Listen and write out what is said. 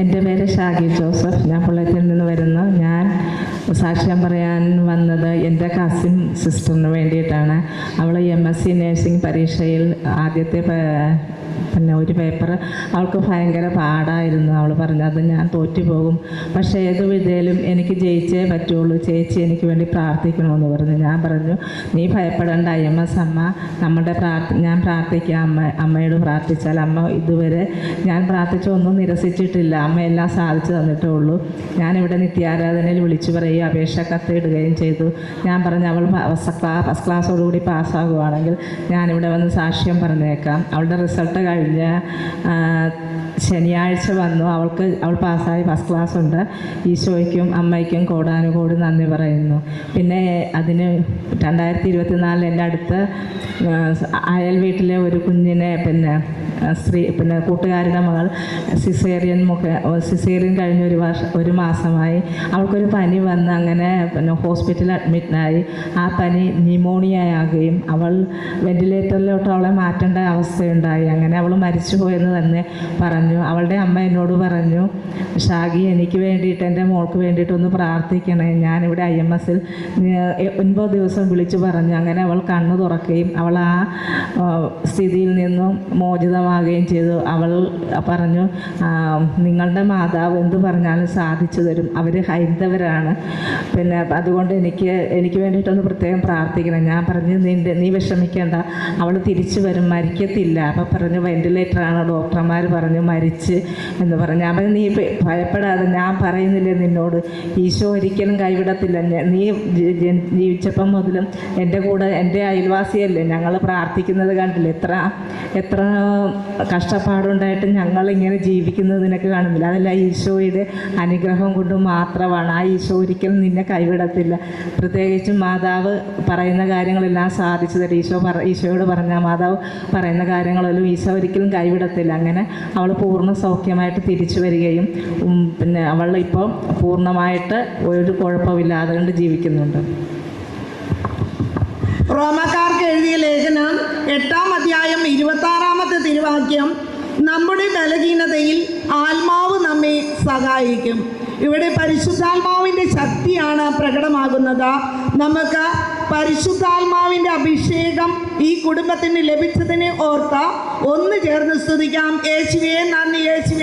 എന്റെ പേര് ഷാഗി ജോസഫ്. ഞാൻ പുള്ളത്തിൽ നിന്ന് വരുന്നു. ഞാൻ സാക്ഷ്യം പറയാൻ വന്നത് എന്റെ കസിൻ സിസ്റ്ററിന് വേണ്ടിയിട്ടാണ്. അവൾ എം എസ് സി നേഴ്സിംഗ് പരീക്ഷയിൽ ആദ്യത്തെ പിന്നെ ഒരു പേപ്പർ അവൾക്ക് ഭയങ്കര പാടായിരുന്നു. അവൾ പറഞ്ഞു അത് ഞാൻ തോറ്റു പോകും. പക്ഷേ ഏത് വിധേലും എനിക്ക് ജയിച്ചേ പറ്റുള്ളൂ. ചേച്ചി എനിക്ക് വേണ്ടി പ്രാർത്ഥിക്കണമെന്ന് പറഞ്ഞു. ഞാൻ പറഞ്ഞു നീ ഭയപ്പെടേണ്ട ഐ എം എസ് അമ്മ. നമ്മുടെ പ്രാർത്ഥ ഞാൻ പ്രാർത്ഥിക്കാം. അമ്മ അമ്മയോട് പ്രാർത്ഥിച്ചാൽ അമ്മ ഇതുവരെ ഞാൻ പ്രാർത്ഥിച്ചൊന്നും നിരസിച്ചിട്ടില്ല. അമ്മ എല്ലാം സാധിച്ചു തന്നിട്ടേ ഉള്ളൂ. ഞാനിവിടെ നിത്യാരാധനയിൽ വിളിച്ചു പറയുകയും അപേക്ഷ കത്തിടുകയും ചെയ്തു. ഞാൻ പറഞ്ഞു അവൾ ഫസ്റ്റ് ക്ലാസ്സോടുകൂടി പാസ്സാകുവാണെങ്കിൽ ഞാനിവിടെ വന്ന് സാക്ഷ്യം പറഞ്ഞേക്കാം. അവളുടെ റിസൾട്ട് കഴിഞ്ഞ ആ, ശനിയാഴ്ച വന്നു. അവൾക്ക് അവൾ പാസ്സായി ഫസ്റ്റ് ക്ലാസ് ഉണ്ട്. ഈശോയ്ക്കും അമ്മയ്ക്കും കോടാനുകോടി നന്ദി പറയുന്നു. പിന്നെ അതിന് രണ്ടായിരത്തി ഇരുപത്തിനാലിൽ എന്റെ അടുത്ത് അയൽ വീട്ടിലെ ഒരു കുഞ്ഞിനെ പിന്നെ സ്ത്രീ പിന്നെ കൂട്ടുകാരുടെ മകൾ സിസേറിയൻ മുഖ സിസേറിയൻ കഴിഞ്ഞ ഒരു വർഷം ഒരു മാസമായി അവൾക്കൊരു പനി വന്ന് അങ്ങനെ പിന്നെ ഹോസ്പിറ്റലിൽ അഡ്മിറ്റായി ആ പനി ന്യൂമോണിയ ആകുകയും അവൾ വെന്റിലേറ്ററിലോട്ട് അവളെ മാറ്റേണ്ട അവസ്ഥയുണ്ടായി. അങ്ങനെ അവൾ മരിച്ചു പോയെന്ന് തന്നെ പറഞ്ഞു. അവളുടെ അമ്മ എന്നോട് പറഞ്ഞു ഷാഗി എനിക്ക് വേണ്ടിയിട്ട് എന്റെ മോൾക്ക് വേണ്ടിയിട്ടൊന്ന് പ്രാർത്ഥിക്കണേ. ഞാനിവിടെ ഐ എം എസിൽ ഒൻപത് ദിവസം വിളിച്ചു പറഞ്ഞു. അങ്ങനെ അവൾ കണ്ണു തുറക്കുകയും അവൾ ആ സ്ഥിതിയിൽ നിന്നും മോചിതമാകുകയും ചെയ്തു. അവൾ പറഞ്ഞു നിങ്ങളുടെ മാതാവ് എന്ത് പറഞ്ഞാലും സാധിച്ചു തരും. അവർ ഹൈന്ദവരാണ്. പിന്നെ അതുകൊണ്ട് എനിക്ക് എനിക്ക് വേണ്ടിയിട്ടൊന്ന് പ്രത്യേകം പ്രാർത്ഥിക്കണം. ഞാൻ പറഞ്ഞു നിന്റെ നീ വിഷമിക്കേണ്ട. അവൾ തിരിച്ചു വരും. മരിക്കത്തില്ല. അപ്പം പറഞ്ഞു വെന്റിലേറ്ററാണ് ഡോക്ടർമാർ പറഞ്ഞു മരിച്ച് എന്ന് പറഞ്ഞു. ഞാൻ നീ ഭയപ്പെടാതെ ഞാൻ പറയുന്നില്ലേ നിന്നോട്? ഈശോ ഒരിക്കലും കൈവിടത്തില്ല. നീ ജീവിച്ചപ്പം മുതലും എന്റെ കൂടെ എന്റെ അയൽവാസിയല്ലേ? ഞങ്ങൾ പ്രാർത്ഥിക്കുന്നത് കണ്ടില്ല? എത്ര എത്ര കഷ്ടപ്പാടുണ്ടായിട്ട് ഞങ്ങൾ ഇങ്ങനെ ജീവിക്കുന്നത് നിനക്ക് കാണുന്നില്ല. അതല്ല ഈശോയുടെ അനുഗ്രഹം കൊണ്ട് മാത്രമാണ് ആ ഈശോ ഒരിക്കലും നിന്നെ കൈവിടത്തില്ല. പ്രത്യേകിച്ചും മാതാവ് പറയുന്ന കാര്യങ്ങളെല്ലാം സാധിച്ചു തരും. ഈശോ പറ ഈശോയോട് പറഞ്ഞ മാതാവ് പറയുന്ന കാര്യങ്ങളെല്ലാം ഈശോ ഒരിക്കലും കൈവിടത്തില്ല. അങ്ങനെ അവൾ പൂർണ സൗഖ്യമായിട്ട് തിരിച്ചു വരികയും പിന്നെ അവൾ ഇപ്പോൾ പൂർണമായിട്ട് ഒരു കുഴപ്പമില്ലാതെ കൊണ്ട് ജീവിക്കുന്നുണ്ട്. റോമക്കാർക്ക് എഴുതിയ ലേഖനം എട്ടാം അധ്യായം ഇരുപത്തി ആറാമത്തെ തിരുവാക്യം നമ്മുടെ ബലഹീനതയിൽ ആത്മാവ് നമ്മെ സഹായിക്കും. ഇവിടെ പരിശുദ്ധാത്മാവിന്റെ ശക്തിയാണ് പ്രകടമാകുന്നത്. നമുക്ക് പരിശുദ്ധാത്മാവിന്റെ അഭിഷേകം ഈ കുടുംബത്തിന് ലഭിച്ചതിനെ ഓർത്ത് ഒന്ന് ചേർന്ന് സ്തുതിക്കാം. യേശുവേ നന്ദി യേശുവേ.